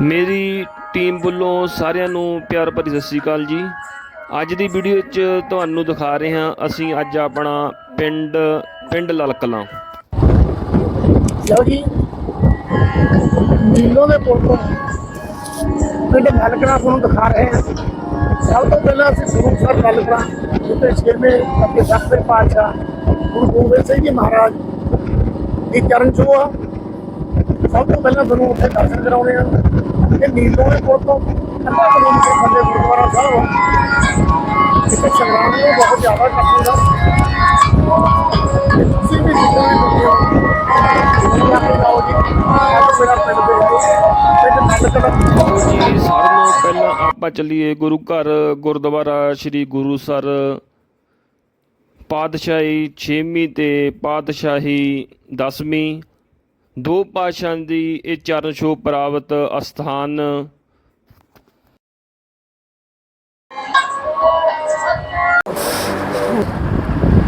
ਮੇਰੀ ਟੀਮ ਵੱਲੋਂ ਸਾਰਿਆਂ ਨੂੰ ਪਿਆਰ ਭਰੀ ਸਤਿ ਸ੍ਰੀ ਅਕਾਲ ਜੀ। ਅੱਜ ਦੀ ਵੀਡੀਓ ਵਿੱਚ ਤੁਹਾਨੂੰ ਦਿਖਾ ਰਹੇ ਹਾਂ, ਅਸੀਂ ਅੱਜ ਆਪਣਾ ਪਿੰਡ ਪਿੰਡ ਲਲਕਲਾਂ। ਲਓ ਜੀ। ਨੀਲੋ ਦੇ ਪੁਲ ਤੋਂ ਪਿੰਡ ਮਲਕਣਾ ਤੁਹਾਨੂੰ ਦਿਖਾ ਰਹੇ ਹਾਂ। ਸਭ ਤੋਂ ਪਹਿਲਾਂ ਅਸੀਂ ਗੁਰੂ ਸਾਹਿਬ ਮਲਕਣਾ ਜਿੱਥੇ ਛੇਵੇਂ ਅਤੇ ਸੱਤਵੇਂ ਪਾਤਸ਼ਾਹ ਗੁਰੂ ਗੋਬਿੰਦ ਸਿੰਘ ਜੀ ਮਹਾਰਾਜ ਦੀ ਚਰਨ ਛੋਹ ਆ। ਸਭ ਤੋਂ ਪਹਿਲਾਂ ਤੁਹਾਨੂੰ ਉੱਥੇ ਦਰਸ਼ਨ ਕਰਾਉਣੇ ਆ। ਇਹ ਨੀਲੋ ਦੇ ਪੁਲ ਤੋਂ ਅੱਧਾ ਕਿਲੋਮੀਟਰ ਥੱਲੇ ਗੁਰਦੁਆਰਾ ਸਾਹਿਬ ਆ। ਸੰਗਰਾਮ ਨੂੰ ਬਹੁਤ ਜ਼ਿਆਦਾ ਇਕੱਠ ਹੁੰਦਾ। ਤੁਸੀਂ ਵੀ ਜਿੱਥੇ ਵੀ ਹੋ ਆਪਣੇ ਲਓ ਜੀ। ਅੱਜ ਮੇਰਾ ਪਿੰਡ ਦੇ ਪਿੰਡ ਨੰਦਕੜਾ ਜੀ ਸਾਰਿਆਂ ਨਾਲੋਂ ਪਹਿਲਾਂ ਆਪਾਂ ਚੱਲੀਏ ਗੁਰੂ ਘਰ, ਗੁਰਦੁਆਰਾ ਸ੍ਰੀ ਗੁਰੂ ਸਰ ਪਾਤਸ਼ਾਹੀ 6ਵੀਂ ਤੇ ਪਾਤਸ਼ਾਹੀ 10ਵੀਂ ਦੋ ਪਾਤਸ਼ਾਹਾਂ ਦੀ ਇਹ ਚਰਨ ਛੋਹ ਪ੍ਰਾਪਤ ਅਸਥਾਨ।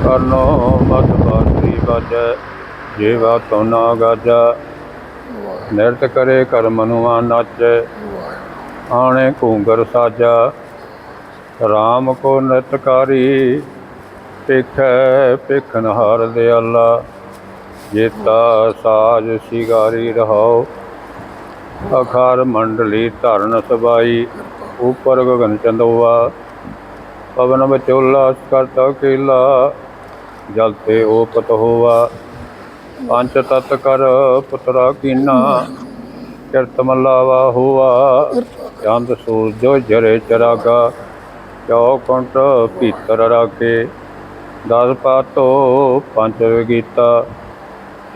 ਕਰਨੋ ਮਤ ਬਾਸੀ ਬਾਜੈ ਜੀਵਾ ਤੋ ਨਾ ਗਾਜਾ। ਨਿਰਤ ਕਰੇ ਕਰਮ ਨੂੰ ਨਾਚੈ, ਆਣੇ ਘੂੰਗਰ ਸਾਜਾ। RAM ਕੋ ਨਿਤਕਾਰੀ ਪਿਖੈ ਪਿਖਨ ਹਰ ਦਿਆਲਾ ਜੇਤਾ ਸਾਜ ਸਿਗਾਰੀ ਰਹਾਓ। ਅਖਾਰ ਮੰਡਲੀ ਧਰਨ ਸਬਾਈ, ਉਪਰ ਗਗਨ ਚੰਦੋਆ। ਪਵਨ ਵਿਚੋਲਾ ਕਰਤਾ ਕੀਲਾ ਜਲ ਤੇ ਓਪਤ ਹੋਵਾ ਪੰਚ ਤਤ ਕਰ ਪੁਤਰਾ ਕੀਨਾ, ਕਿਰਤ ਮਲਾਵਾ ਹੋਆ। ਚੰਦ ਸੂਰਜੋ ਜਰੇ ਚਰਾਗਾ ਚੌ ਕੰਟ ਭੀਤਰ ਰਾਕੇ ਦਸ ਪਾਤੋ ਪੰਜ ਗੀਤਾ।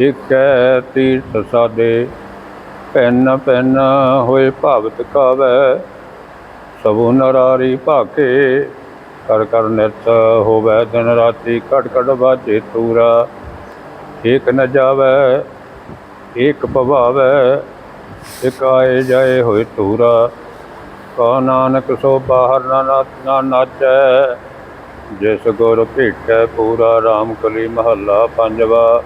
ਇਕੈ ਤੀਰਥ ਸਾਦੇ ਪੈਨ ਪੈਨ ਹੋਏ ਭਾਵਤ ਕਾਵੈ। ਸਭੂ ਨਰਾਰੀ ਭਾਕੇ ਕਰ ਕਰ ਨਿਰਤ ਹੋਵੇ ਦਿਨ ਰਾਤੀ ਘਟ ਘਟ ਬਾਜੇ ਤੂਰਾ। ਏਕ ਨ ਜਾਵੇ, ਏਕ ਪਵਾਵੇ ਇਕ ਆਏ ਜਾਏ ਹੋਏ ਤੂਰਾ। ਕਾ ਨਾਨਕ ਸੋ ਬਾਹਰ ਨਾ ਨਾ- ਨਾ ਨਾਚੈ, ਜਿਸ ਗੁਰ ਭੇਟੈ ਪੂਰਾ। RAM ਕਲੀ ਮਹੱਲਾ ਪੰਜਵਾ।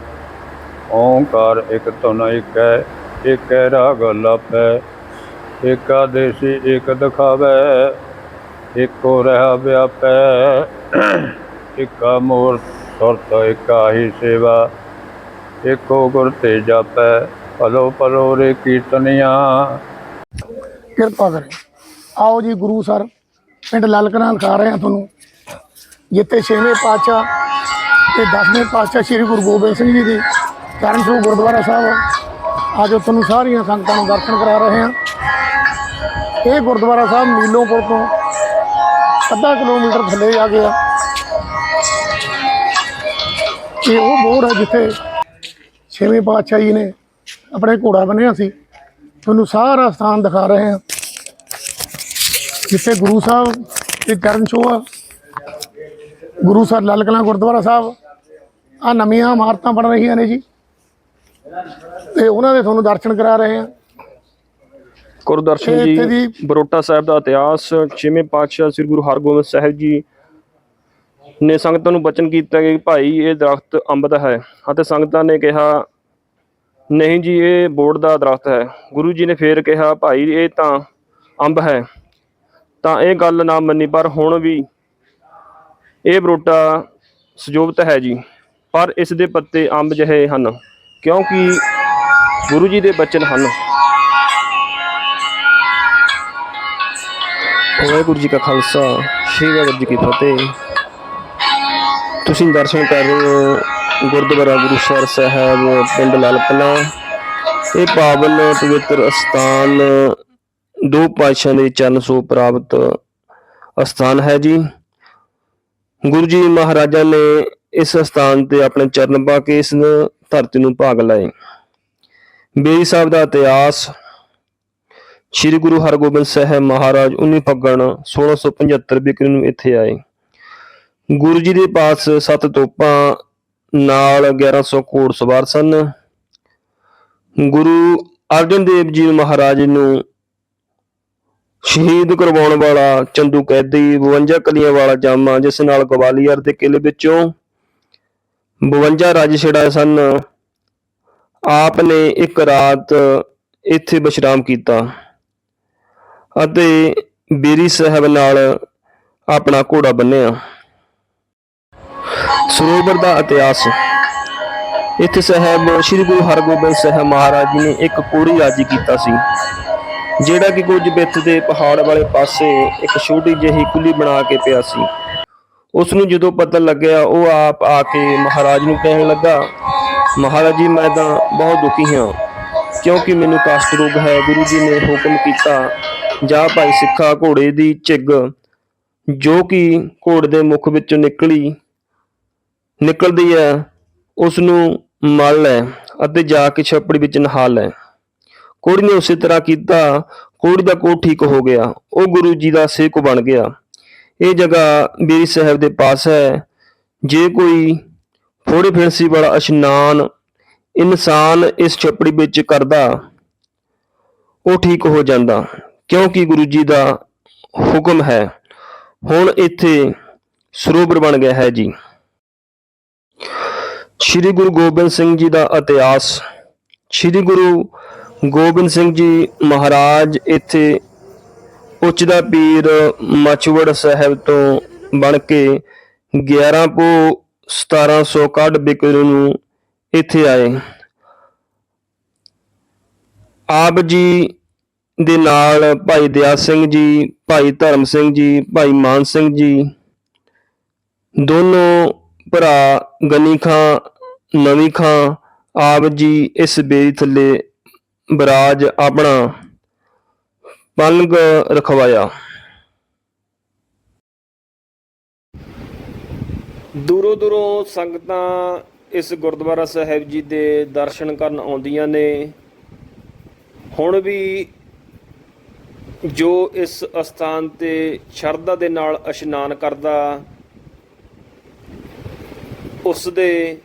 ਓੰਕਾਰ ਇਕ ਧੁਨ ਇਕੈ ਇਕੈ ਰਾਗ ਲਾਪੈ। ਏਕਾਦੇਸੀ ਏਕ ਦਿਖਾਵੇ, ਇਕੋ ਰਹਿ ਵਿਆਪੈ। ਇਕਾ ਮੂਰ ਸੁਰਤ, ਇਕਾ ਹੀ ਸੇਵਾ, ਇਕੋ ਗੁਰ ਤੇ ਜਾਪੈ। ਭਲੋ ਭਲੋ ਰੇ ਕੀਰਤਨੀਆਂ। ਕਿਰਪਾ ਕਰੇ। ਆਓ ਜੀ ਗੁਰੂ ਸਰ, ਪਿੰਡ ਲਲਕਣਾ ਦਿਖਾ ਰਹੇ ਹਾਂ ਤੁਹਾਨੂੰ। ਜਿੱਥੇ ਛੇਵੇਂ ਪਾਤਸ਼ਾਹ ਤੇ 10ਵੇਂ ਪਾਤਸ਼ਾਹ ਸ੍ਰੀ ਗੁਰੂ ਗੋਬਿੰਦ ਸਿੰਘ ਜੀ ਦੀ ਕਰਨ ਛੋਹ ਗੁਰਦੁਆਰਾ ਸਾਹਿਬ। ਅੱਜ ਤੁਹਾਨੂੰ ਸਾਰੀਆਂ ਸੰਗਤਾਂ ਨੂੰ ਦਰਸ਼ਨ ਕਰਾ ਰਹੇ ਹਾਂ। ਇਹ ਗੁਰਦੁਆਰਾ ਸਾਹਿਬ ਨੀਲੋਂਪੁਰ ਤੋਂ ਅੱਧਾ ਕਿਲੋਮੀਟਰ ਥੱਲੇ ਆ ਗਿਆ। ਇਹ ਉਹ ਬੋਰ ਹੈ ਜਿੱਥੇ ਛੇਵੇਂ ਪਾਤਸ਼ਾਹ ਜੀ ਨੇ ਆਪਣੇ ਘੋੜਾ ਬੰਨਿਆ ਸੀ। ਤੁਹਾਨੂੰ ਸਾਰਾ ਸਥਾਨ ਦਿਖਾ ਰਹੇ ਹਾਂ। ਜਿੱਥੇ ਗੁਰੂ ਸਾਹਿਬ ਦੇ ਕਰਨ ਛੋਹ ਆ। ਗੁਰੂ ਸਾਹਿਬ ਲਾਲ ਕਲਾਂ ਗੁਰਦੁਆਰਾ ਸਾਹਿਬ। ਆ ਨਵੀਆਂ ਇਮਾਰਤਾਂ ਬਣ ਰਹੀਆਂ ਨੇ ਜੀ। ਤੇ ਉਹਨਾਂ ਦੇ ਤੁਹਾਨੂੰ ਦਰਸ਼ਨ ਕਰਾ ਰਹੇ ਹਾਂ। ਗੁਰਦਰਸ਼ਨ ਇਹ ਇੱਥੇ ਜੀ ਦੀ- ਬਰੋਟਾ ਸਾਹਿਬ ਦਾ ਇਤਿਹਾਸ ਛੇਵੇਂ ਪਾਤਸ਼ਾਹ ਸ੍ਰੀ ਗੁਰੂ ਹਰਗੋਬਿੰਦ ਸਾਹਿਬ ਜੀ ਨੇ ਸੰਗਤਾਂ ਨੂੰ ਬਚਨ ਕੀਤਾ ਕਿ ਭਾਈ ਇਹ ਦਰਖਤ ਅੰਬ ਦਾ ਹੈ ਅਤੇ ਸੰਗਤਾਂ ਨੇ ਕਿਹਾ ਨਹੀਂ ਜੀ ਇਹ ਬੋੜ ਦਾ ਦਰਖਤ ਹੈ। ਗੁਰੂ ਜੀ ਨੇ ਫੇਰ ਕਿਹਾ ਭਾਈ ਇਹ ਤਾਂ ਅੰਬ ਹੈ। ਤਾਂ ਇਹ ਗੱਲ ਨਾ ਮੰਨੀ ਪਰ ਹੁਣ ਵੀ ਇਹ ਬਰੋਟਾ ਸਜੋਬਤ ਹੈ ਜੀ। ਪਰ ਇਸ ਦੇ ਪੱਤੇ ਅੰਬ ਜਿਹੇ ਹਨ। ਕਿਉਂਕਿ ਗੁਰੂ ਜੀ ਦੇ ਬਚਨ ਹਨ। ਵਾਹਿਗੁਰੂ ਜੀ ਕਾ ਖਾਲਸਾ, ਸ੍ਰੀ ਵਾਹਿਗੁਰੂ ਜੀ ਕੀ ਫਤਿਹ। ਤੁਸੀਂ ਦਰਸ਼ਨ ਕਰ ਰਹੇ ਹੋ ਗੁਰਦੁਆਰਾ ਗੁਰੂਸਰ ਸਾਹਿਬ, ਪਿੰਡ ਲਾਲ ਇਹ ਪਾਵਨ ਪਵਿੱਤਰ ਅਸਥਾਨ ਦੋ ਪਾਤਸ਼ਾਹ ਦੇ ਚਰਨ ਸੋ ਪ੍ਰਾਪਤ ਅਸਥਾਨ ਹੈ ਜੀ। ਗੁਰੂ ਜੀ ਮਹਾਰਾਜਾ ਨੇ ਇਸ ਅਸਥਾਨ ਤੇ ਆਪਣੇ ਚਰਨ ਪਾ ਕੇ ਇਸ ਧਰਤੀ ਨੂੰ ਭਾਗ ਲਾਏ। ਬੇਰੀ ਸਾਹਿਬ ਦਾ ਇਤਿਹਾਸ, ਸ਼੍ਰੀ ਗੁਰੂ ਹਰਗੋਬਿੰਦ ਸਾਹਿਬ ਮਹਾਰਾਜ 19 ਫੱਗਣ 1675 ਬਿਕਰੀ ਨੂੰ ਇੱਥੇ ਆਏ। ਗੁਰੂ ਜੀ ਦੇ ਪਾਸ ਸੱਤ ਤੋਪਾਂ ਨਾਲ 1100 ਘੋੜ ਸਵਾਰ ਸਨ। ਗੁਰੂ ਅਰਜਨ ਦੇਵ ਜੀ ਮਹਾਰਾਜ ਨੂੰ ਸ਼ਹੀਦ ਕਰਵਾਉਣ ਵਾਲਾ ਚੰਦੂ ਕੈਦੀ 52 ਕਲੀਆਂ ਵਾਲਾ ਜਾਮਾ, ਜਿਸ ਨਾਲ ਗਵਾਲੀਅਰ ਦੇ ਕਿਲੇ ਵਿੱਚੋਂ 52 ਰਾਜ ਛੜਾਏ ਸਨ। ਆਪ ਨੇ ਇੱਕ ਰਾਤ ਇੱਥੇ ਵਿਸ਼ਰਾਮ ਕੀਤਾ ਅਤੇ ਬੇਰੀ ਸਾਹਿਬ ਨਾਲ ਆਪਣਾ ਘੋੜਾ ਬੰਨਿਆ। ਸਰੋਵਰ ਦਾ ਇਤਿਹਾਸ। ਇੱਥੇ ਸਾਹਿਬ ਸ੍ਰੀ ਗੁਰੂ ਹਰਗੋਬਿੰਦ ਸਾਹਿਬ ਮਹਾਰਾਜ ਜੀ ਨੇ ਇੱਕ ਕੋੜੀ ਰਾਜੀ ਕੀਤਾ ਸੀ, ਜਿਹੜਾ ਕਿ ਕੁਝ ਬਿੱਤ ਦੇ ਪਹਾੜ ਵਾਲੇ ਪਾਸੇ ਇੱਕ ਛੋਟੀ ਜਿਹੀ ਕੁਲੀ ਬਣਾ ਕੇ ਪਿਆ ਸੀ। ਉਸ ਨੂੰ ਜਦੋਂ ਪਤਾ ਲੱਗਿਆ, ਉਹ ਆਪ ਆ ਕੇ ਮਹਾਰਾਜ ਨੂੰ ਕਹਿਣ ਲੱਗਾ, ਮਹਾਰਾਜ ਜੀ, ਮੈਂ ਤਾਂ ਬਹੁਤ ਦੁਖੀ ਹਾਂ, ਕਿਉਂਕਿ ਮੈਨੂੰ ਕਾਸਟ ਰੋਗ ਹੈ। ਗੁਰੂ ਜੀ ਨੇ ਹੁਕਮ ਕੀਤਾ, ਜਾ ਭਾਈ ਸਿੱਖਾ ਘੋੜੇ ਦੀ ਝਿੱਗ ਜੋ ਕਿ ਘੋੜੇ ਦੇ ਮੁਖ ਵਿੱਚੋਂ ਨਿਕਲੀ, ਨਿਕਲਦੀ ਹੈ ਉਸ ਨੂੰ ਮਲ ਲੈ ਅਤੇ ਜਾ ਕੇ ਛੱਪੜੀ ਵਿੱਚ ਨਹਾ ਲੈ। ਕੋੜੀ ਨੇ ਉਸੇ ਤਰ੍ਹਾਂ ਕੀਤਾ। ਕੋੜੀ ਦਾ ਕੋਟ ਠੀਕ ਹੋ ਗਿਆ। ਉਹ ਗੁਰੂ ਜੀ ਦਾ ਸੇਵਕ ਬਣ ਗਿਆ। ਇਹ ਜਗ੍ਹਾ ਬੇਰੀ ਸਾਹਿਬ ਦੇ ਪਾਸ ਹੈ। ਜੇ ਕੋਈ ਫੋੜੇ ਫਿਰਸੀ ਵਾਲਾ ਇਸ਼ਨਾਨ ਇਨਸਾਨ ਇਸ ਛੱਪੜੀ ਵਿੱਚ ਕਰਦਾ, ਉਹ ਠੀਕ ਹੋ ਜਾਂਦਾ, ਕਿਉਂਕਿ ਗੁਰੂ ਜੀ ਦਾ ਹੁਕਮ ਹੈ। ਹੁਣ ਇੱਥੇ ਸਰੋਵਰ ਬਣ ਗਿਆ ਹੈ ਜੀ। ਸ੍ਰੀ ਗੁਰੂ ਗੋਬਿੰਦ ਸਿੰਘ ਜੀ ਦਾ ਇਤਿਹਾਸ। ਸ੍ਰੀ ਗੁਰੂ ਗੋਬਿੰਦ ਸਿੰਘ ਜੀ ਮਹਾਰਾਜ ਇੱਥੇ ਉੱਚ ਦਾ ਪੀਰ ਮਚਵੜ ਸਾਹਿਬ ਤੋਂ ਬਣ ਕੇ 11 ਪੋ 1761 ਬਿਕਰੂ ਨੂੰ ਇੱਥੇ ਆਏ। ਆਪ ਜੀ ਦੇ ਨਾਲ ਭਾਈ ਦਿਆ ਸਿੰਘ ਜੀ, ਭਾਈ ਧਰਮ ਸਿੰਘ ਜੀ, ਭਾਈ ਮਾਨ ਸਿੰਘ ਜੀ, ਦੋਨੋਂ ਭਰਾ ਗਨੀ ਖਾਂ, ਨਵੀ ਖਾਂ, ਆਪ ਜੀ ਇਸ ਬੇਰੀ ਥੱਲੇ ਬਰਾਜ ਆਪਣਾ ਪਲੰਗ ਰਖਵਾਇਆ। ਦੂਰੋਂ ਦੂਰੋਂ ਸੰਗਤਾਂ ਇਸ ਗੁਰਦੁਆਰਾ ਸਾਹਿਬ ਜੀ ਦੇ ਦਰਸ਼ਨ ਕਰਨ ਆਉਂਦੀਆਂ ਨੇ। ਹੁਣ ਵੀ ਜੋ ਇਸ ਅਸਥਾਨ ਤੇ ਸ਼ਰਧਾ ਦੇ ਨਾਲ ਇਸ਼ਨਾਨ ਕਰਦਾ, ਉਸ ਦੇ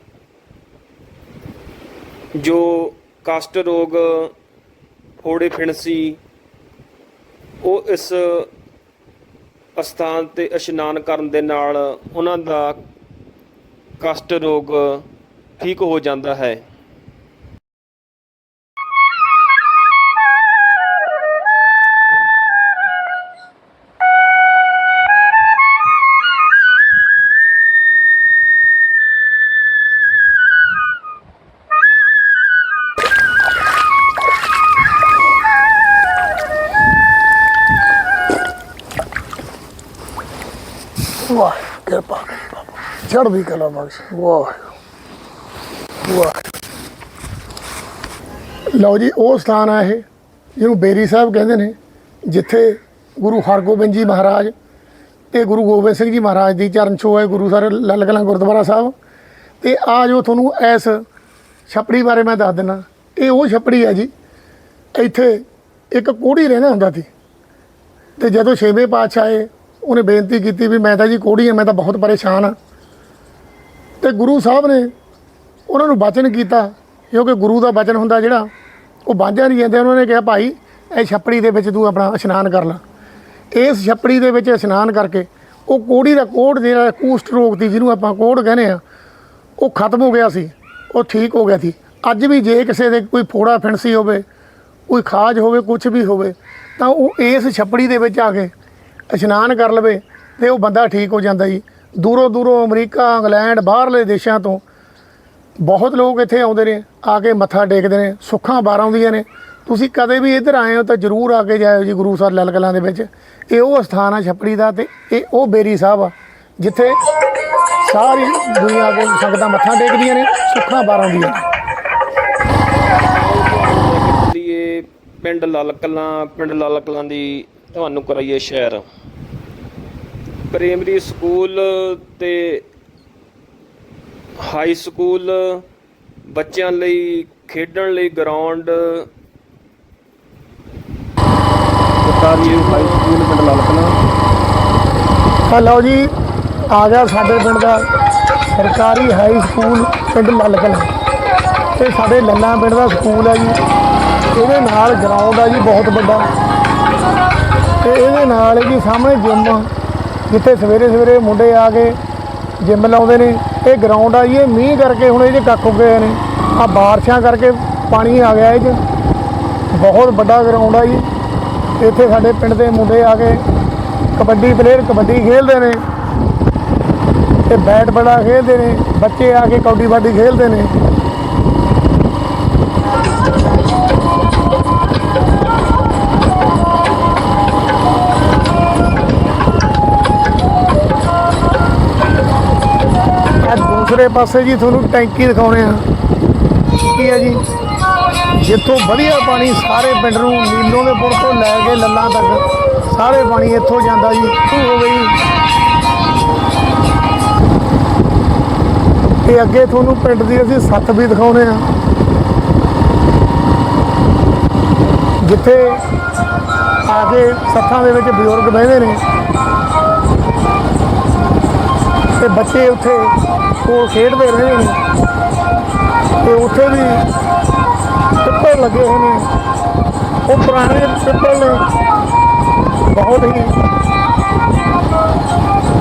ਜੋ ਕਸ਼ਟ ਰੋਗ ਫੋੜੇ ਫਿਣਸੀ ਉਹ ਇਸ ਅਸਥਾਨ ਤੇ ਇਸ਼ਨਾਨ ਕਰਨ ਦੇ ਨਾਲ ਉਹਨਾਂ ਦਾ ਕਸ਼ਟ ਰੋਗ ਠੀਕ ਹੋ ਜਾਂਦਾ ਹੈ। ਚੜ੍ਹਦੀ ਕਲਾ ਬਖਸ਼। ਵਾਹ। ਵਾਹ। ਲਓ ਜੀ, ਉਹ ਸਥਾਨ ਆ ਇਹ, ਜਿਹਨੂੰ ਬੇਰੀ ਸਾਹਿਬ ਕਹਿੰਦੇ ਨੇ, ਜਿੱਥੇ ਗੁਰੂ ਹਰਗੋਬਿੰਦ ਜੀ ਮਹਾਰਾਜ ਤੇ ਗੁਰੂ ਗੋਬਿੰਦ ਸਿੰਘ ਜੀ ਮਹਾਰਾਜ ਦੀ ਚਰਨ ਛੋਹ ਹੈ, ਗੁਰੂ ਸਰ ਲਾਲ ਕਲਾਂ ਗੁਰਦੁਆਰਾ ਸਾਹਿਬ। ਤੇ ਆ ਜੋ ਤੁਹਾਨੂੰ ਇਸ ਛਪੜੀ ਬਾਰੇ ਮੈਂ ਦੱਸ ਦਿੰਦਾ ਇਹ ਉਹ ਛਪੜੀ ਹੈ ਜੀ, ਇੱਥੇ ਇੱਕ ਕੋੜੀ ਰਹਿੰਦਾ ਹੁੰਦਾ ਸੀ। ਤੇ ਜਦੋਂ ਛੇਵੇਂ ਪਾਤਸ਼ਾਹ ਆਏ, ਉਹਨੇ ਬੇਨਤੀ ਕੀਤੀ ਵੀ ਮੈਂ ਤਾਂ ਜੀ ਕੋੜੀ ਹਾਂ, ਮੈਂ ਤਾਂ ਬਹੁਤ ਪਰੇਸ਼ਾਨ ਹਾਂ। ਤੇ ਗੁਰੂ ਸਾਹਿਬ ਨੇ ਉਹਨਾਂ ਨੂੰ ਬਚਨ ਕੀਤਾ, ਕਿਉਂਕਿ ਗੁਰੂ ਦਾ ਬਚਨ ਹੁੰਦਾ ਜਿਹੜਾ, ਉਹ ਬਾਂਝਾ ਨਹੀਂ ਜਾਂਦੇ। ਉਹਨਾਂ ਨੇ ਕਿਹਾ, ਭਾਈ, ਇਹ ਛੱਪੜੀ ਦੇ ਵਿੱਚ ਤੂੰ ਆਪਣਾ ਇਸ਼ਨਾਨ ਕਰ ਲੈ। ਇਸ ਛੱਪੜੀ ਦੇ ਵਿੱਚ ਇਸ਼ਨਾਨ ਕਰਕੇ ਉਹ ਕੋੜੀ ਦਾ ਕੋੜ ਜਿਹੜਾ ਕੂਸਟ ਰੋਗ ਦੀ ਜਿਹਨੂੰ ਆਪਾਂ ਕੋੜ ਕਹਿੰਦੇ ਆ ਉਹ ਖਤਮ ਹੋ ਗਿਆ ਸੀ, ਉਹ ਠੀਕ ਹੋ ਗਿਆ ਸੀ। ਅੱਜ ਵੀ ਜੇ ਕਿਸੇ ਦੇ ਕੋਈ ਫੋੜਾ ਫਿਣਸੀ ਹੋਵੇ, ਕੋਈ ਖਾਜ ਹੋਵੇ ਕੁਝ ਵੀ ਹੋਵੇ, ਤਾਂ ਉਹ ਇਸ ਛੱਪੜੀ ਦੇ ਵਿੱਚ ਆ ਕੇ ਇਸ਼ਨਾਨ ਕਰ ਲਵੇ ਤੇ ਉਹ ਬੰਦਾ ਠੀਕ ਹੋ ਜਾਂਦਾ ਜੀ। ਦੂਰੋਂ ਦੂਰੋਂ ਅਮਰੀਕਾ, ਇੰਗਲੈਂਡ, ਬਾਹਰਲੇ ਦੇਸ਼ਾਂ ਤੋਂ ਬਹੁਤ ਲੋਕ ਇੱਥੇ ਆਉਂਦੇ ਨੇ, ਆ ਕੇ ਮੱਥਾ ਟੇਕਦੇ ਨੇ, ਸੁੱਖਾਂ ਬਾਰ ਆਉਂਦੀਆਂ ਨੇ। ਤੁਸੀਂ ਕਦੇ ਵੀ ਇੱਧਰ ਆਏ ਹੋ ਤਾਂ ਜਰੂਰ ਆ ਕੇ ਜਾਇਓ ਜੀ ਗੁਰੂ ਸਾਹਿਬ ਲਾਲ ਕਲਾਂ ਦੇ ਵਿੱਚ। ਇਹ ਉਹ ਸਥਾਨ ਆ ਛੱਪੜੀ ਦਾ ਤੇ ਇਹ ਉਹ ਬੇਰੀ ਸਾਹਿਬ ਆ, ਜਿੱਥੇ ਸਾਰੀ ਦੁਨੀਆ ਦੇ ਸੰਗਤਾਂ ਮੱਥਾ ਟੇਕਦੀਆਂ ਨੇ, ਸੁੱਖਾਂ ਬਾਰ ਆਉਂਦੀਆਂ ਨੇ। ਪਿੰਡ ਲਾਲ ਕਲਾਂ ਪਿੰਡ ਲਾਲ ਕਲਾਂ ਦੀ ਤੁਹਾਨੂੰ ਕਰਾਈਏ ਸ਼ਹਿਰ ਪ੍ਰਾਇਮਰੀ ਸਕੂਲ ਤੇ ਹਾਈ ਸਕੂਲ ਬੱਚਿਆਂ ਲਈ ਖੇਡਣ ਲਈ ਗਰਾਊਂਡ ਸਰਕਾਰੀ ਹਾਈ ਸਕੂਲ ਪਿੰਡ ਲਾਲ ਕਲਾਂ ਲਓ ਜੀ, ਆ ਗਿਆ ਸਾਡੇ ਪਿੰਡ ਦਾ ਸਰਕਾਰੀ ਹਾਈ ਸਕੂਲ ਪਿੰਡ ਲੱਲ ਕਲਾਂ ਤੇ ਸਾਡੇ ਲੱਲਾ ਪਿੰਡ ਦਾ ਸਕੂਲ ਹੈ ਜੀ। ਇਹਦੇ ਨਾਲ ਗਰਾਊਂਡ ਆ ਜੀ, ਬਹੁਤ ਵੱਡਾ। ਤੇ ਇਹਦੇ ਨਾਲ ਜੀ ਸਾਹਮਣੇ ਜਿਮ ਜਿੱਥੇ ਸਵੇਰੇ ਸਵੇਰੇ ਮੁੰਡੇ ਆ ਕੇ ਜਿੰਮ ਲਾਉਂਦੇ ਨੇ, ਇਹ ਗਰਾਊਂਡ ਆ ਜੀ, ਇਹ ਮੀਂਹ ਕਰਕੇ ਹੁਣ ਇਹਦੇ ਕੱਖ ਉੱਗ ਹੋਏ ਨੇ। ਆ ਬਾਰਿਸ਼ਾਂ ਕਰਕੇ ਪਾਣੀ ਆ ਗਿਆ ਇਹ 'ਚ। ਬਹੁਤ ਵੱਡਾ ਗਰਾਊਂਡ ਆ ਜੀ। ਇੱਥੇ ਸਾਡੇ ਪਿੰਡ ਦੇ ਮੁੰਡੇ ਆ ਕੇ ਕਬੱਡੀ ਪਲੇਅਰ ਕਬੱਡੀ ਖੇਡਦੇ ਨੇ। ਤੇ ਬੈਟ ਬੜਾ ਖੇਡਦੇ ਨੇ। ਬੱਚੇ ਆ ਕੇ ਕੌਡੀ ਬਾਡੀ ਖੇਡਦੇ ਨੇ। ਦੂਸਰੇ ਪਾਸੇ ਜੀ ਤੁਹਾਨੂੰ ਟੈਂਕੀ ਦਿਖਾਉਣੇ ਆ। ਕੀ ਹੈ ਜੀ? ਜਿੱਥੋਂ ਵਧੀਆ ਪਾਣੀ ਸਾਰੇ ਪਿੰਡ ਨੂੰ, ਨੀਲੋਂ ਦੇ ਪੁਲ ਤੋਂ ਲੈ ਕੇ ਲੱਲਾਂ ਤੱਕ ਸਾਰੇ ਪਾਣੀ ਇੱਥੋਂ ਜਾਂਦਾ ਜੀ। ਸ਼ੁਰੂ ਹੋ ਗਈ। ਤੇ ਅੱਗੇ ਤੁਹਾਨੂੰ ਪਿੰਡ ਦੀ ਅਸੀਂ ਸੱਤ ਵੀ ਦਿਖਾਉਣੇ ਆ। ਜਿੱਥੇ ਆ ਕੇ ਸੱਥਾਂ ਦੇ ਵਿੱਚ ਬਜ਼ੁਰਗ ਬਹਿੰਦੇ ਨੇ। ਤੇ ਬੱਚੇ ਉੱਥੇ ਕੋਲ ਖੇਡਦੇ ਰਹੇ ਨੇ। ਤੇ ਉੱਥੇ ਵੀ ਪਿੱਪਲ ਲੱਗੇ ਹੋਏ ਨੇ। ਉਹ ਪੁਰਾਣੇ ਪਿੱਪਲ ਨੇ। ਬਹੁਤ ਹੀ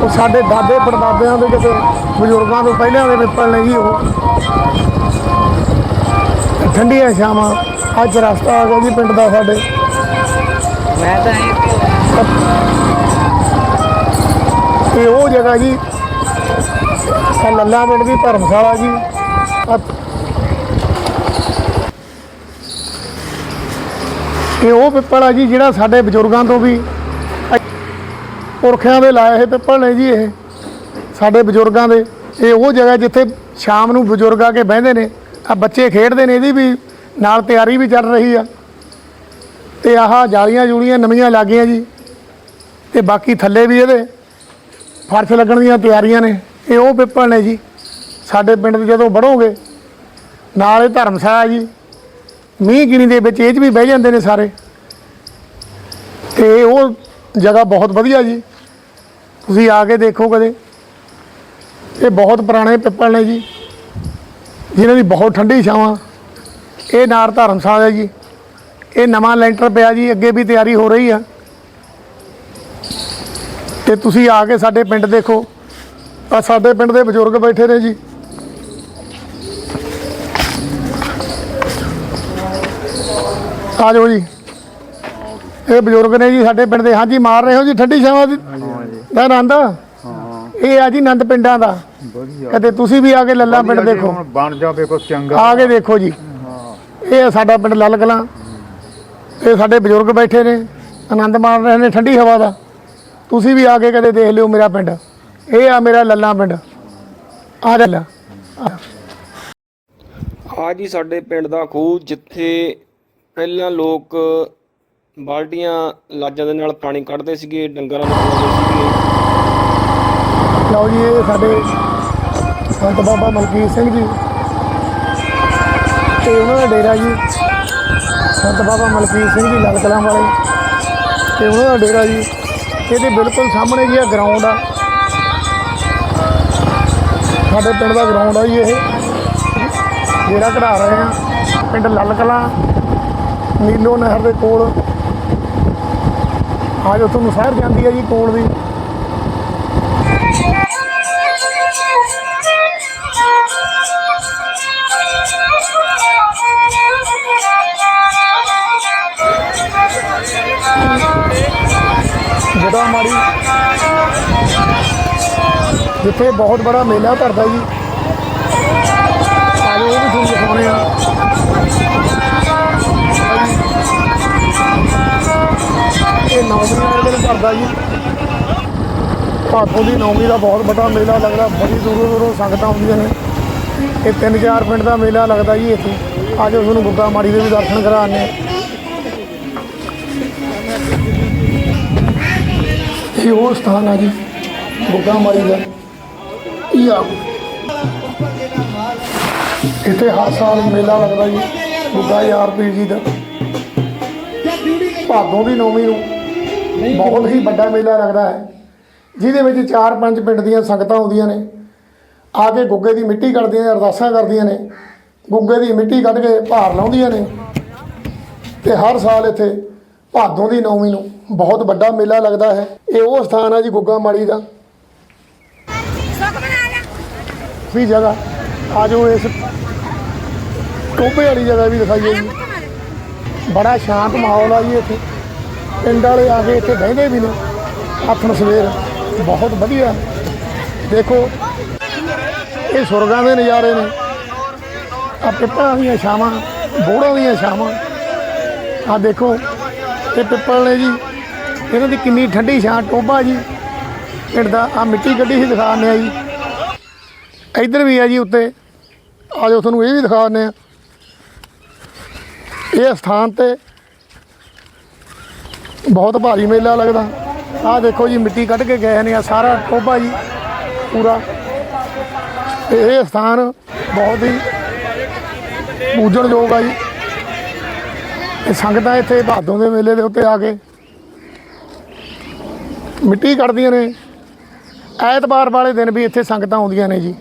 ਉਹ ਸਾਡੇ ਦਾਦੇ ਪੜਦਾਦਿਆਂ ਦੇ ਕਿਤੇ ਬਜ਼ੁਰਗਾਂ ਤੋਂ ਪਹਿਲਾਂ ਦੇ ਪਿੱਪਲ ਨੇ ਜੀ ਉਹ। ਠੰਡੀਆਂ ਛਾਵਾਂ। ਅੱਜ ਰਸਤਾ ਆ ਗਿਆ ਜੀ ਪਿੰਡ ਦਾ ਸਾਡੇ। ਮੈਂ ਤਾਂ ਤੇ ਉਹ ਜਗ੍ਹਾ ਜੀ ਆ ਲੱਲਾ ਪਿੰਡ ਦੀ ਧਰਮਸ਼ਾਲਾ ਜੀ। ਇਹ ਉਹ ਪਿੱਪਲ ਆ ਜੀ ਜਿਹੜਾ ਸਾਡੇ ਬਜ਼ੁਰਗਾਂ ਤੋਂ ਵੀ ਪੁਰਖਿਆਂ ਦੇ ਲਾਏ ਹੋਏ ਪਿੱਪਲ ਨੇ ਜੀ ਇਹ, ਸਾਡੇ ਬਜ਼ੁਰਗਾਂ ਦੇ। ਇਹ ਉਹ ਜਗ੍ਹਾ ਜਿੱਥੇ ਸ਼ਾਮ ਨੂੰ ਬਜ਼ੁਰਗ ਆ ਕੇ ਬਹਿੰਦੇ ਨੇ, ਆ ਬੱਚੇ ਖੇਡਦੇ ਨੇ ਇਹਦੀ ਵੀ, ਨਾਲ ਤਿਆਰੀ ਵੀ ਚੱਲ ਰਹੀ ਆ। ਤੇ ਆਹ ਜਾਲੀਆਂ ਜੂਲੀਆਂ ਨਵੀਆਂ ਲੱਗੀਆਂ ਜੀ। ਤੇ ਬਾਕੀ ਥੱਲੇ ਵੀ ਇਹਦੇ ਫਰਸ਼ ਲੱਗਣ ਦੀਆਂ ਤਿਆਰੀਆਂ ਨੇ। ਇਹ ਉਹ ਪਿੱਪਲ ਨੇ ਜੀ, ਸਾਡੇ ਪਿੰਡ ਦੇ ਜਦੋਂ ਵੜੋਗੇ, ਨਾਲ ਇਹ ਧਰਮਸ਼ਾਲਾ ਜੀ, ਮੀਂਹ ਗਿਣੀ ਦੇ ਵਿੱਚ ਇਹ 'ਚ ਵੀ ਬਹਿ ਜਾਂਦੇ ਨੇ ਸਾਰੇ। ਤੇ ਉਹ ਜਗ੍ਹਾ ਬਹੁਤ ਵਧੀਆ ਜੀ। ਤੁਸੀਂ ਆ ਕੇ ਦੇਖੋ ਕਦੇ। ਇਹ ਬਹੁਤ ਪੁਰਾਣੇ ਪਿੱਪਲ ਨੇ ਜੀ, ਜਿਨ੍ਹਾਂ ਦੀ ਬਹੁਤ ਠੰਡੀ ਛਾਵਾਂ। ਇਹ ਨਾਰ ਧਰਮਸ਼ਾਲਾ ਹੈ ਜੀ। ਇਹ ਨਵਾਂ ਲੈਂਟਰ ਪਿਆ ਜੀ, ਅੱਗੇ ਵੀ ਤਿਆਰੀ ਹੋ ਰਹੀ ਆ। ਤੇ ਤੁਸੀਂ ਆ ਕੇ ਸਾਡੇ ਪਿੰਡ ਦੇਖੋ। ਆ ਸਾਡੇ ਪਿੰਡ ਦੇ ਬਜ਼ੁਰਗ ਬੈਠੇ ਨੇ ਜੀ। ਆ ਜਾਓ ਜੀ। ਇਹ ਬਜ਼ੁਰਗ ਨੇ ਜੀ ਸਾਡੇ ਪਿੰਡ ਦੇ। ਹਾਂਜੀ ਮਾਰ ਰਹੇ ਹੋ ਜੀ ਠੰਡੀ ਛਾਵਾਂ ਦੀ? ਦਾ ਆਨੰਦ? ਇਹ ਆ ਜੀ ਆਨੰਦ ਪਿੰਡਾਂ ਦਾ। ਕਦੇ ਤੁਸੀਂ ਵੀ ਆ ਕੇ ਲੱਲਾ ਪਿੰਡ ਦੇਖੋ। ਬਣ ਜਾਵੇ ਕੋਈ ਚੰਗਾ। ਆ ਕੇ ਦੇਖੋ ਜੀ। ਇਹ ਆ ਸਾਡਾ ਪਿੰਡ ਲੱਲ ਕਲਾਂ। ਇਹ ਸਾਡੇ ਬਜ਼ੁਰਗ ਬੈਠੇ ਨੇ। ਆਨੰਦ ਮਾਣ ਰਹੇ ਨੇ ਠੰਡੀ ਹਵਾ ਦਾ। ਤੁਸੀਂ ਵੀ ਆ ਕੇ ਕਦੇ ਦੇਖ ਲਿਓ ਮੇਰਾ ਪਿੰਡ। ਇਹ ਆ ਮੇਰਾ ਲੱਲਾ ਪਿੰਡ। ਆ ਜਾ ਲੈ। ਆ ਜੀ ਸਾਡੇ ਪਿੰਡ ਦਾ ਖੂਹ ਜਿੱਥੇ ਪਹਿਲਾਂ ਲੋਕ ਬਾਲਟੀਆਂ ਲਾਜਾਂ ਦੇ ਨਾਲ ਪਾਣੀ ਕੱਢਦੇ ਸੀਗੇ ਡੰਗਰਾਂ ਨੂੰ ਪਾਉਂਦੇ ਸੀਗੇ। ਲਓ ਜੀ ਇਹ ਸਾਡੇ ਸੰਤ ਬਾਬਾ ਮਲਕੀਤ ਸਿੰਘ ਜੀ। ਤੇ ਉਹਨਾਂ ਦਾ ਡੇਰਾ ਜੀ ਸੰਤ ਬਾਬਾ ਮਲਕੀਤ ਸਿੰਘ ਜੀ ਲਾਲ ਕਲਾਂ ਵਾਲੇ। ਤੇ ਉਹਨਾਂ ਦਾ ਡੇਰਾ ਜੀ ਇਹਦੇ ਬਿਲਕੁਲ ਸਾਹਮਣੇ ਜੀ ਆ ਗਰਾਊਂਡ ਆ। ਸਾਡੇ ਪਿੰਡ ਦਾ ਗਰਾਊਂਡ ਆ ਜੀ ਇਹ। ਜਿਹੜਾ ਕਢਾ ਰਹੇ ਆ। ਪਿੰਡ ਲੱਲ ਕਲਾਂ ਨੀਲੋ ਨਹਿਰ ਦੇ ਕੋਲ। ਆ ਜੋ ਤੁਹਾਨੂੰ ਸ਼ਹਿਰ ਜਾਂਦੀ ਹੈ ਜੀ ਕੋਲ ਵੀ ਜੜਾ ਮਾੜੀ। ਜਿੱਥੇ ਬਹੁਤ ਬੜਾ ਮੇਲਾ ਭਰਦਾ ਜੀ। ਆਜੋ ਉਹ ਵੀ ਤੁਹਾਨੂੰ ਦਿਖਾਉਣੇ ਆ ਇਹ ਨੌਮੀ ਵਾਲੇ ਭਰਦਾ ਜੀ। ਭਾਦੋਂ ਦੀ ਨੌਮੀ ਦਾ ਬਹੁਤ ਵੱਡਾ ਮੇਲਾ ਲੱਗਦਾ। ਬੜੀ ਦੂਰੋਂ ਦੂਰੋਂ ਸੰਗਤਾਂ ਆਉਂਦੀਆਂ ਨੇ। ਇਹ ਤਿੰਨ ਚਾਰ ਪਿੰਡ ਦਾ ਮੇਲਾ ਲੱਗਦਾ ਜੀ ਇੱਥੇ। ਆਜੋ ਤੁਹਾਨੂੰ ਗੁੱਗਾ ਮਾੜੀ ਦੇ ਵੀ ਦਰਸ਼ਨ ਕਰਾਣੇ ਆ ਇਹ ਉਹ ਸਥਾਨ ਆ ਜੀ, ਗੁੱਗਾ ਮਾੜੀ ਦਾ। ਇਹ ਆ। ਇੱਥੇ ਹਰ ਸਾਲ ਮੇਲਾ ਲੱਗਦਾ ਜੀ ਗੁੱਗਾ ਯਾਰ ਪੀਰ ਜੀ ਦਾ। ਭਾਦੋਂ ਦੀ ਨੌਵੀਂ ਨੂੰ ਬਹੁਤ ਹੀ ਵੱਡਾ ਮੇਲਾ ਲੱਗਦਾ ਹੈ, ਜਿਹਦੇ ਵਿੱਚ ਚਾਰ ਪੰਜ ਪਿੰਡ ਦੀਆਂ ਸੰਗਤਾਂ ਆਉਂਦੀਆਂ ਨੇ। ਆ ਕੇ ਗੁੱਗੇ ਦੀ ਮਿੱਟੀ ਕੱਢਦੀਆਂ ਨੇ, ਅਰਦਾਸਾਂ ਕਰਦੀਆਂ ਨੇ। ਗੁੱਗੇ ਦੀ ਮਿੱਟੀ ਕੱਢ ਕੇ ਭਾਰ ਲਾਉਂਦੀਆਂ ਨੇ। ਤੇ ਹਰ ਸਾਲ ਇੱਥੇ ਭਾਦੋਂ ਦੀ ਨੌਵੀਂ ਨੂੰ ਬਹੁਤ ਵੱਡਾ ਮੇਲਾ ਲੱਗਦਾ ਹੈ। ਇਹ ਉਹ ਸਥਾਨ ਹੈ ਜੀ ਗੁੱਗਾ ਮਾੜੀ ਦਾ। ਵੀ ਜਗ੍ਹਾ ਆ ਜਾਓ ਇਸ ਟੋਬੇ ਵਾਲੀ ਜਗ੍ਹਾ ਵੀ ਦਿਖਾਈਏ ਜੀ। ਬੜਾ ਸ਼ਾਂਤ ਮਾਹੌਲ ਆ ਜੀ ਇੱਥੇ। ਪਿੰਡ ਵਾਲੇ ਆ ਕੇ ਇੱਥੇ ਬਹਿੰਦੇ ਵੀ ਨੇ। ਆਥਣ ਸਵੇਰ। ਬਹੁਤ ਵਧੀਆ। ਦੇਖੋ, ਇਹ ਸੁਰਗਾਂ ਦੇ ਨਜ਼ਾਰੇ ਨੇ। ਆ ਪਿੱਪਲਾਂ ਦੀਆਂ ਛਾਵਾਂ, ਬੋੜਾਂ ਦੀਆਂ ਛਾਵਾਂ। ਆ ਦੇਖੋ, ਇਹ ਪਿੱਪਲ ਨੇ ਜੀ। ਇਹਨਾਂ ਦੀ ਕਿੰਨੀ ਠੰਡੀ ਛਾਂ ਟੋਬਾ ਜੀ। ਪਿੰਡ ਦਾ ਆ ਮਿੱਟੀ ਕੱਢੀ ਸੀ ਦਿਖਾਉਂਦੇ ਆ ਜੀ। ਇੱਧਰ ਵੀ ਆ ਜੀ ਉੱਤੇ। ਆ ਜਾਓ, ਤੁਹਾਨੂੰ ਇਹ ਵੀ ਦਿਖਾ ਦਿੰਦੇ ਆ। ਇਹ ਸਥਾਨ ਤੇ ਬਹੁਤ ਭਾਰੀ ਮੇਲਾ ਲੱਗਦਾ। ਆਹ ਦੇਖੋ ਜੀ, ਮਿੱਟੀ ਕੱਢ ਕੇ ਗਏ ਨੇ ਆ ਸਾਰਾ ਟੋਬਾ ਜੀ, ਪੂਰਾ। ਤੇ ਇਹ ਸਥਾਨ ਬਹੁਤ ਹੀ ਪੂਜਣਯੋਗ ਆ ਜੀ। ਇਹ ਸੰਗਤਾਂ ਇੱਥੇ ਭਾਦੋਂ ਦੇ ਮੇਲੇ ਦੇ ਉੱਤੇ ਆ ਕੇ ਮਿੱਟੀ ਕੱਢਦੀਆਂ ਨੇ। ਐਤਵਾਰ ਵਾਲੇ ਦਿਨ ਵੀ ਇੱਥੇ ਸੰਗਤਾਂ ਆਉਂਦੀਆਂ ਨੇ ਜੀ।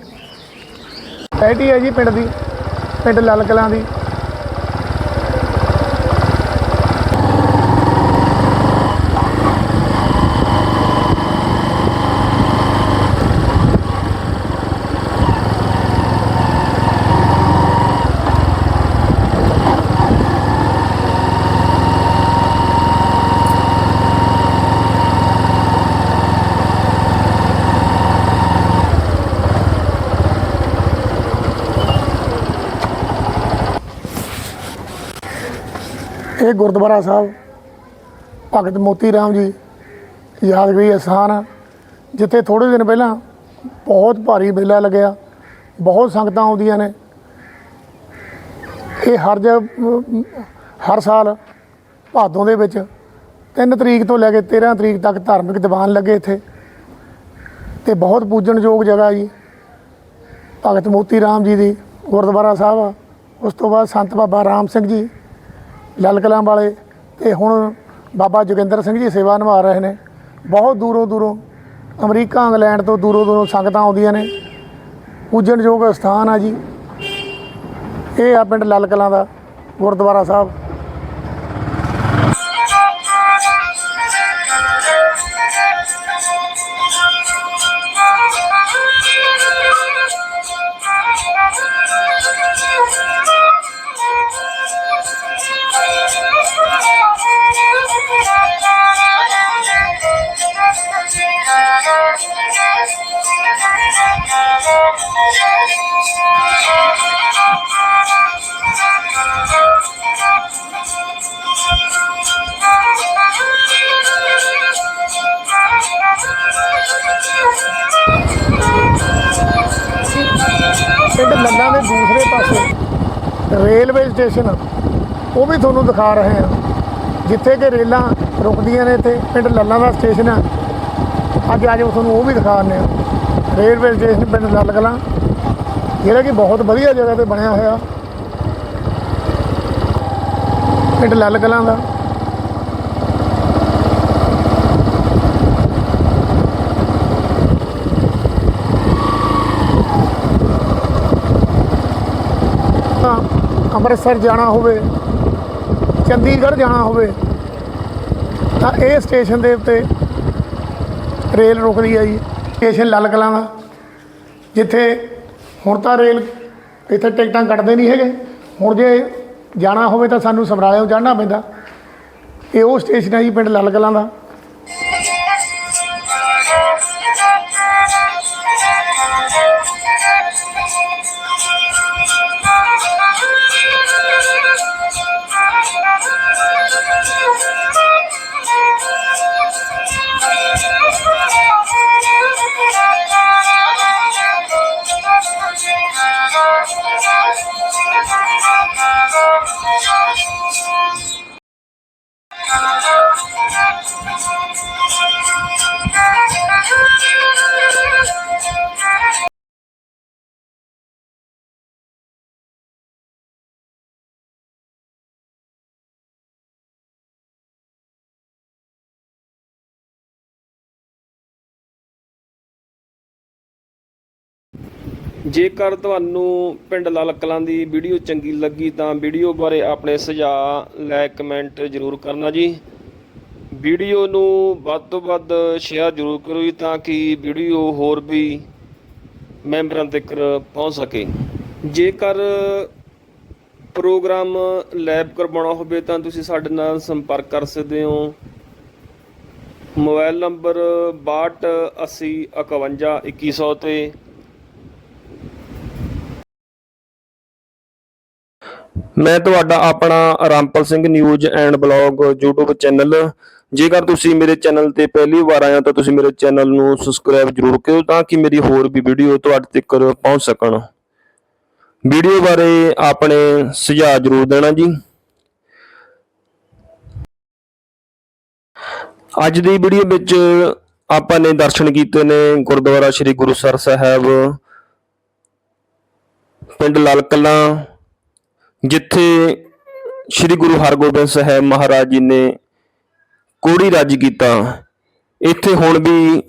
ਐਟੀ ਹੈ ਜੀ ਪਿੰਡ ਦੀ ਪਿੰਡ ਲੱਲ ਕਲਾਂ ਦੀ। ਇਹ ਗੁਰਦੁਆਰਾ ਸਾਹਿਬ ਭਗਤ ਮੋਤੀ ਰਾਮ ਜੀ ਯਾਦਗਾਰੀ ਅਸਥਾਨ ਆ, ਜਿੱਥੇ ਥੋੜੇ ਦਿਨ ਪਹਿਲਾਂ ਬਹੁਤ ਭਾਰੀ ਮੇਲਾ ਲੱਗਿਆ ਬਹੁਤ ਸੰਗਤਾਂ ਆਉਂਦੀਆਂ ਨੇ। ਇਹ ਹਰ ਜ ਹਰ ਸਾਲ ਭਾਦੋਂ ਦੇ ਵਿੱਚ 3 ਤਰੀਕ ਤੋਂ ਲੈ ਕੇ 13 ਤਰੀਕ ਤੱਕ ਧਾਰਮਿਕ ਦੀਵਾਨ ਲੱਗੇ ਇੱਥੇ। ਤੇ ਬਹੁਤ ਪੂਜਣਯੋਗ ਜਗ੍ਹਾ ਜੀ। ਭਗਤ ਮੋਤੀ ਰਾਮ ਜੀ ਦੀ ਗੁਰਦੁਆਰਾ ਸਾਹਿਬ ਆ। ਉਸ ਤੋਂ ਬਾਅਦ ਸੰਤ ਬਾਬਾ ਰਾਮ ਸਿੰਘ ਜੀ ਲਾਲ ਕਲਾਂ ਵਾਲੇ ਤੇ ਹੁਣ ਬਾਬਾ ਜੋਗਿੰਦਰ ਸਿੰਘ ਜੀ ਸੇਵਾ ਨਿਭਾ ਰਹੇ ਨੇ। ਬਹੁਤ ਦੂਰੋਂ ਦੂਰੋਂ ਅਮਰੀਕਾ, ਇੰਗਲੈਂਡ ਤੋਂ ਦੂਰੋਂ ਦੂਰੋਂ ਸੰਗਤਾਂ ਆਉਂਦੀਆਂ ਨੇ। ਪੂਜਣਯੋਗ ਸਥਾਨ ਆ ਜੀ। ਇਹ ਆ ਪਿੰਡ ਲਾਲ ਕਲਾਂ ਦਾ ਗੁਰਦੁਆਰਾ ਸਾਹਿਬ। ਪਿੰਡ ਦੂਸਰੇ ਪਾਸੇ ਰੇਲਵੇ ਸਟੇਸ਼ਨ, ਉਹ ਵੀ ਤੁਹਾਨੂੰ ਦਿਖਾ ਰਹੇ ਹਾਂ। ਜਿੱਥੇ ਕਿ ਰੇਲਾਂ ਰੁਕਦੀਆਂ ਨੇ ਇੱਥੇ, ਪਿੰਡ ਲੱਲਾ ਦਾ ਸਟੇਸ਼ਨ ਆ। ਅੱਜ ਆ ਅੱਜ ਤੁਹਾਨੂੰ ਉਹ ਵੀ ਦਿਖਾ ਦਿੰਦੇ ਆ ਰੇਲਵੇ ਸਟੇਸ਼ਨ, ਪਿੰਡ ਲੱਲ ਕਲਾਂ ਜਿਹੜਾ ਕਿ ਬਹੁਤ ਵਧੀਆ ਜਗ੍ਹਾ ਤੇ ਬਣਿਆ ਹੋਇਆ। ਪਿੰਡ ਲੱਲ ਕਲਾਂ ਦਾ ਤਾਂ ਅੰਮ੍ਰਿਤਸਰ ਜਾਣਾ ਹੋਵੇ, ਚੰਡੀਗੜ੍ਹ ਜਾਣਾ ਹੋਵੇ, ਤਾਂ ਇਹ ਸਟੇਸ਼ਨ ਦੇ ਉੱਤੇ ਰੇਲ ਰੁਕਦੀ ਹੈ ਜੀ। ਸਟੇਸ਼ਨ ਲਾਲ ਕਲਾਂ ਦਾ ਜਿੱਥੇ ਹੁਣ ਤਾਂ ਰੇਲ ਇੱਥੇ ਟਿਕਟਾਂ ਕੱਟਦੇ ਨਹੀਂ ਹੈਗੇ। ਹੁਣ ਜੇ ਜਾਣਾ ਹੋਵੇ ਤਾਂ ਸਾਨੂੰ ਸਮਰਾਲਿਓਂ ਚੜ੍ਹਨਾ ਪੈਂਦਾ। ਇਹ ਉਹ ਸਟੇਸ਼ਨ ਹੈ ਜੀ, ਪਿੰਡ ਲਾਲ ਕਲਾਂ ਦਾ। ਜੇਕਰ ਤੁਹਾਨੂੰ ਪਿੰਡ ਲਾਲ ਕਲਾਂ ਦੀ ਵੀਡੀਓ ਚੰਗੀ ਲੱਗੀ ਤਾਂ ਵੀਡੀਓ ਬਾਰੇ ਆਪਣੇ ਸੁਝਾਅ ਲੈ ਕਮੈਂਟ ਜ਼ਰੂਰ ਕਰਨਾ ਜੀ। ਵੀਡੀਓ ਨੂੰ ਵੱਧ ਤੋਂ ਵੱਧ ਸ਼ੇਅਰ ਜ਼ਰੂਰ ਕਰੋ ਜੀ ਤਾਂ ਕਿ ਵੀਡੀਓ ਹੋਰ ਵੀ ਮੈਂਬਰਾਂ ਤੱਕ ਪਹੁੰਚ ਸਕੇ। ਜੇਕਰ ਪ੍ਰੋਗਰਾਮ ਲੈਬ ਕਰਵਾਉਣਾ ਹੋਵੇ ਤਾਂ ਤੁਸੀਂ ਸਾਡੇ ਨਾਲ ਸੰਪਰਕ ਕਰ ਸਕਦੇ ਹੋ। ਮੋਬਾਈਲ ਨੰਬਰ 6280512100 ਤੇ ਮੈਂ ਤੁਹਾਡਾ ਆਪਣਾ Rampal Singh news and blog YouTube channel. ਜੇਕਰ ਤੁਸੀਂ ਮੇਰੇ ਚੈਨਲ ਤੇ ਪਹਿਲੀ ਵਾਰ ਆਏ ਹੋ ਤਾਂ ਤੁਸੀਂ ਮੇਰੇ ਚੈਨਲ ਨੂੰ ਸਬਸਕ੍ਰਾਈਬ ਜ਼ਰੂਰ ਕਰੋ ਤਾਂ ਕਿ ਮੇਰੀ ਹੋਰ ਵੀ ਵੀਡੀਓ ਤੁਹਾਡੇ ਤੱਕ ਪਹੁੰਚ ਸਕਣ। ਵੀਡੀਓ ਬਾਰੇ ਆਪਣੇ ਸੁਝਾਅ ਜ਼ਰੂਰ ਦੇਣਾ ਜੀ। ਅੱਜ ਦੀ ਵੀਡੀਓ ਵਿੱਚ ਆਪਾਂ ਨੇ ਦਰਸ਼ਨ ਕੀਤੇ ਨੇ ਗੁਰਦੁਆਰਾ ਸ੍ਰੀ ਗੁਰੂਸਰ ਸਾਹਿਬ, ਪਿੰਡ ਲਾਲ ਕਲਾਂ ਜਿੱਥੇ ਸ੍ਰੀ ਗੁਰੂ ਹਰਗੋਬਿੰਦ ਸਾਹਿਬ ਮਹਾਰਾਜ ਜੀ ਨੇ ਕੋੜੀ ਰਾਜ ਕੀਤਾ, ਇੱਥੇ ਹੁਣ ਵੀ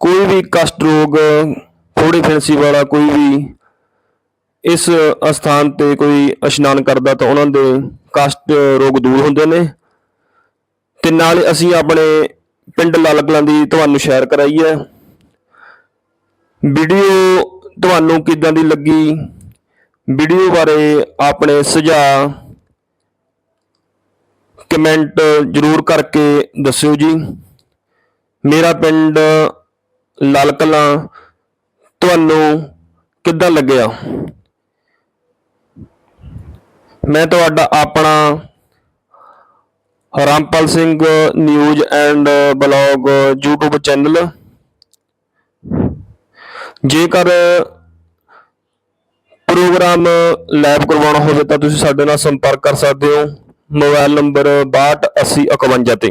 ਕੋਈ ਵੀ ਕਸ਼ਟ ਰੋਗ ਥੋੜੀ ਫਿੰਸੀ ਵਾਲਾ ਕੋਈ ਵੀ ਇਸ ਅਸਥਾਨ ਤੇ ਕੋਈ ਇਸ਼ਨਾਨ ਕਰਦਾ ਤਾਂ ਉਹਨਾਂ ਦੇ ਕਸ਼ਟ ਰੋਗ ਦੂਰ ਹੁੰਦੇ ਨੇ ਤੇ ਨਾਲ ਅਸੀਂ ਆਪਣੇ ਪਿੰਡ ਲਾਲਕਲਾਂ ਦੀ ਤੁਹਾਨੂੰ ਸ਼ੇਅਰ ਕਰਾਈ ਹੈ। ਵੀਡੀਓ ਤੁਹਾਨੂੰ ਕਿੱਦਾਂ ਦੀ ਲੱਗੀ? ਵੀਡੀਓ ਬਾਰੇ ਆਪਣੇ ਸੁਝਾਅ ਕਮੈਂਟ ਜ਼ਰੂਰ ਕਰਕੇ ਦੱਸਿਓ ਜੀ। ਮੇਰਾ ਪਿੰਡ ਲਾਲਕਲਾਂ, ਤੁਹਾਨੂੰ ਕਿੱਦਾਂ ਲੱਗਿਆ? ਮੈਂ ਤੁਹਾਡਾ ਆਪਣਾ Rampal Singh news and blog YouTube channel. ਜੇਕਰ ਪ੍ਰੋਗਰਾਮ ਲੈਬ ਕਰਵਾਉਣਾ ਹੋਵੇ ਤਾਂ ਤੁਸੀਂ ਸਾਡੇ ਨਾਲ ਸੰਪਰਕ ਕਰ ਸਕਦੇ ਹੋ। ਮੋਬਾਈਲ ਨੰਬਰ 628051 ਤੇ